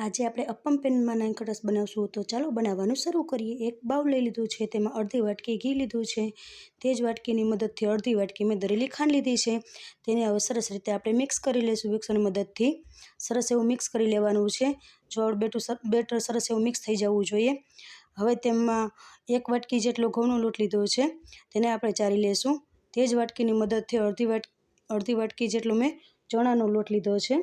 આજે આપણે અપમ પેનમાં નાન ખટાશ બનાવશું, તો ચાલો બનાવવાનું શરૂ કરીએ. એક બાઉલ લઈ લીધું છે, તેમાં અડધી વાટકી ઘી લીધું છે. તે જ વાટકીની મદદથી અડધી વાટકી મેં દરેલી ખાંડ લીધી છે. તેને હવે સરસ રીતે આપણે મિક્સ કરી લઈશું. મિક્સરની મદદથી સરસ એવું મિક્સ કરી લેવાનું છે. જો બેટું બેટર સરસ એવું મિક્સ થઈ જવું જોઈએ. હવે તેમાં એક વાટકી જેટલો ઘઉંનો લોટ લીધો છે, તેને આપણે ચારી લેશું. તે જ વાટકીની મદદથી અડધી વાટ, અડધી વાટકી જેટલો મેં ચણાનો લોટ લીધો છે.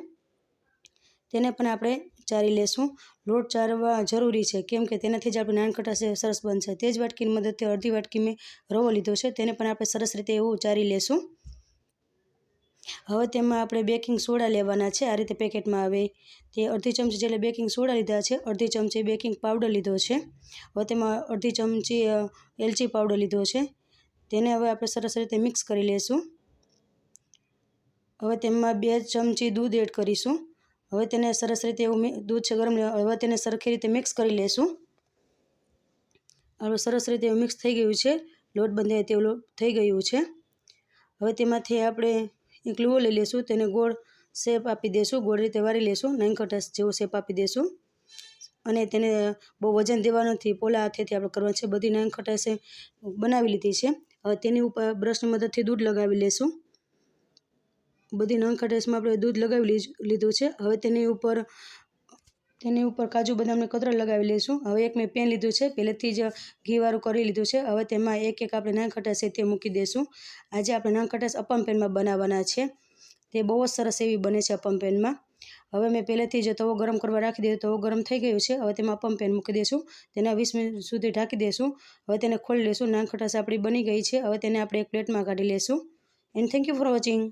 તેને પણ આપણે ચારી લેશું. લોટ ચારવા જરૂરી છે, કેમ કે તેનાથી જ આપણે નાનકટા સરસ બનશે. તે જ વાટકીની મદદથી અડધી વાટકી મેં રવો લીધો છે, તેને પણ આપણે સરસ રીતે એવું ચારી લેશું. હવે તેમાં આપણે બેકિંગ સોડા લેવાના છે, આ રીતે પેકેટમાં આવે. તે અડધી ચમચી જેટલે બેકિંગ સોડા લીધા છે, અડધી ચમચી બેકિંગ પાવડર લીધો છે. હવે તેમાં અડધી ચમચી એલચી પાવડર લીધો છે. તેને હવે આપણે સરસ રીતે મિક્સ કરી લઈશું હવે તેમાં બે ચમચી દૂધ એડ કરીશું. હવે તેને સરસ રીતે એવું દૂધ છે, ગરમ હવે તેને સરખી રીતે મિક્સ કરી લેશું. હવે સરસ રીતે એવું મિક્સ થઈ ગયું છે. લોટ બંધાય તેવું થઈ ગયું છે. હવે તેમાંથી આપણે એક લુવો લઈ લઈશું તેને ગોળ શેપ આપી દઈશું ગોળ રીતે વાળી લઈશું નાઈન કટસ જેવો શેપ આપી દઈશું અને તેને બહુ વજન દેવાનું નથી. પોલા હાથેથી આપણે કરવાનું છે. બધી નાઈનખટેશે બનાવી લીધી છે. હવે તેની ઉપર બ્રશની મદદથી દૂધ લગાવી લઈશું બધી નંગ ખટાશમાં આપણે દૂધ લગાવી લીધું છે. હવે તેની ઉપર તેની ઉપર કાજુ બદામને કતરા લગાવી લઈશું. હવે એક મેં પેન લીધું છે, પહેલેથી જ ઘીવાળું કરી લીધું છે. હવે તેમાં એક એક આપણે નાન ખટાશ તે મૂકી દઈશું. આજે આપણે નાન ખટાશ અપમ પેનમાં બનાવવાના છે. તે બહુ જ સરસ એવી બને છે અપમ પેનમાં. હવે મેં પહેલેથી જ તવો ગરમ કરવા રાખી દીધો, તવો ગરમ થઈ ગયો છે. હવે તેમાં અપમ પેન મૂકી દઈશું. તેના વીસ મિનિટ સુધી ઢાંકી દઈશું. હવે તેને ખોલી લઈશું. નાન ખટાશ આપણી બની ગઈ છે. હવે તેને આપણે એક પ્લેટમાં કાઢી લઈશું. And thank you for watching